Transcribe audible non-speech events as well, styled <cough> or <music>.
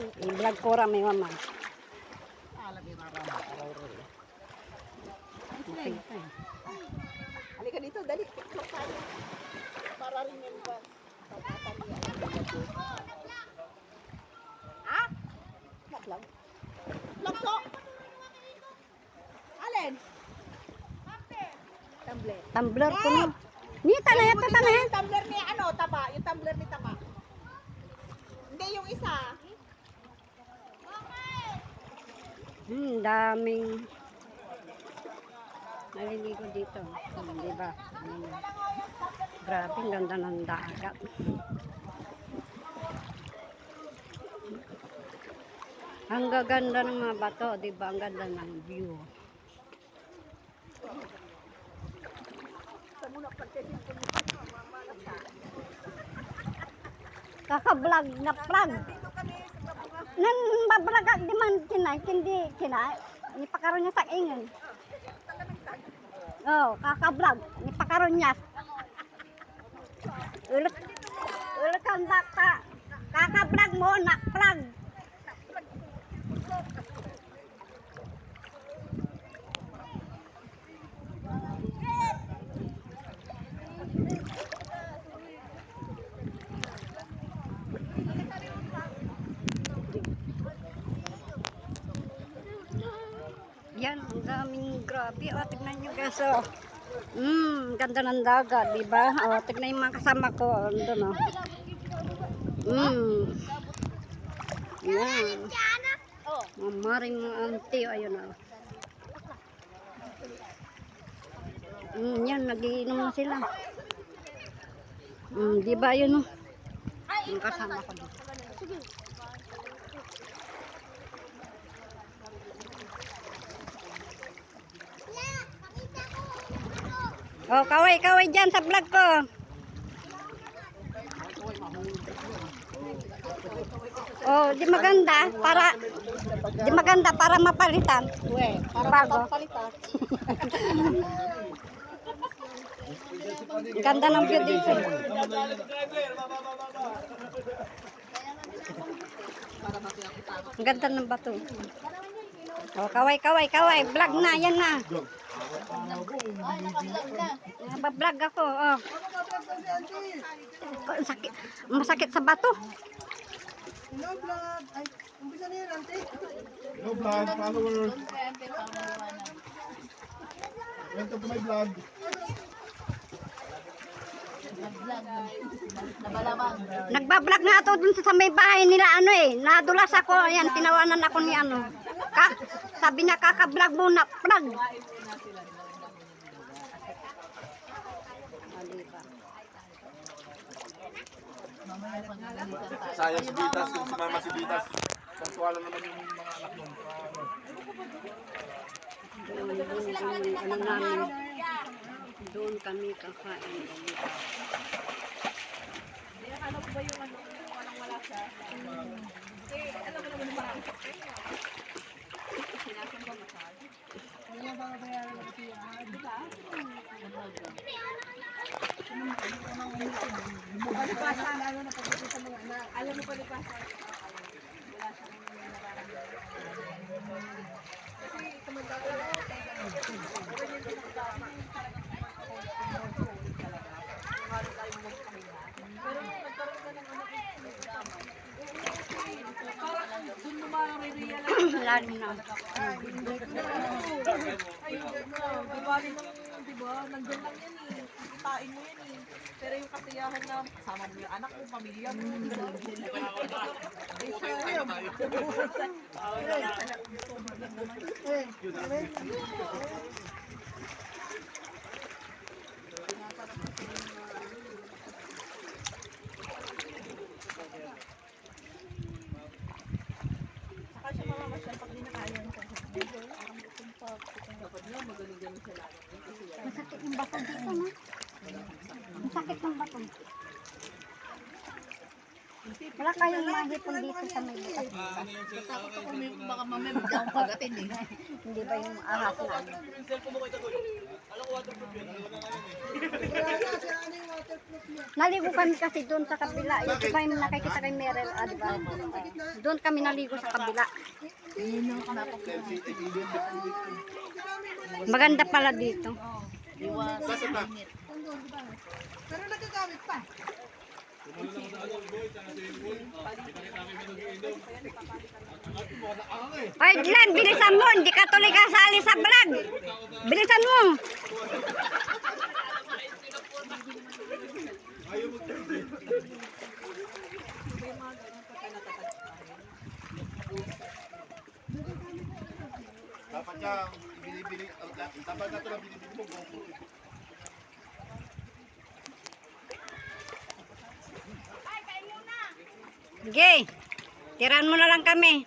I-vlog ko ra may mama. Alam. Okay, okay. Halika dito, dali. Para rin yan ba? Ha? Laklang? Lakso? Alin? Tumbler. Tumbler ko no. Ni tanay ata tanay. Yung tumbler ni ano, taba. Yung tumbler ni taba. Hindi, yung isa. Hmm, daming naliligo dito. Hmm, di ba? Hmm. Grabe, ang ganda ng dagat. Ang gaganda ng mga bato, di ba? Ang ganda ng view. Kaka-vlog na vlog. Nan babrag di man kinay kindi kinay. Ni pakaron niya sa ingin. Oh, kaka-vlog ni pakaron niya. Ulit ulit kan bata. Kaka-vlog mo na vlog. Yan, ang daming grabe. O, tignan nyo guys, o. Mm, ganda ng dagat, di ba? O, tignan yung mga kasama ko. Andun, o. Mm. Yan. Mamaring mga auntie, o, ayun, o. Mm, yan, nagiinom na sila. Mm, di ba yun, o? Yung kasama ko dito. Oh, kaway, kaway dyan sa vlog ko. Oh, di maganda para di maganda para mapalitan. We, para Bago. palitan. Ang <laughs> Ganda ng view dito. Ang ganda ng bato. Oh, kaway, kaway, kaway. Vlog na, yan na. Nagbablog ako, oh. Sakit, masakit sa bato. Hello, vlog. Ay, umpisa na ante. Hello vlog, followers. Welcome to my vlog. Nagbablog nga ako dun sa may bahay nila ano eh. Nadulas ako, ayan, tinawanan ako ni ano. Ka, sabi niya kaka-vlog muna, vlog. Sayang si Bitas, kung si Mama si Bitas. Sensuala naman yung mga anak nun. Doon, doon kami, ano namin, doon kami kakain. Palipasan, ano na pagkakita mga anak. Alam mo palipasan. Lalo na. Diba, diba, nandun lang yan eh. Kitain mo yan eh. Pero yung kasiyahan na kasama mo yung anak mo, pamilya mo. Eh, sayang. Saka siya mamamasyal pag di na kaya ng Dapat niya, magaling-galing siya lalo. Masakit yung bato dito, no? Masakit ng bato. Wala kayong mahipon dito sa may bukas. Takot ako may baka mamaya bigla akong kagatin eh. Hindi ba yung ahas na ano? Naligo kami kasi doon sa kabila. Yung iba yung nakikita kay Merel, ah, di ba? Doon kami naligo sa kabila. Maganda pala dito. Pero nagagamit pa. Ay, Glenn, bilisan mo. Hindi ka tuloy kasali sa vlog. Bilisan mo. Dapat niya binibili, dapat na ito lang binibili mo. GoPro. Sige. Tiran mo na lang kami.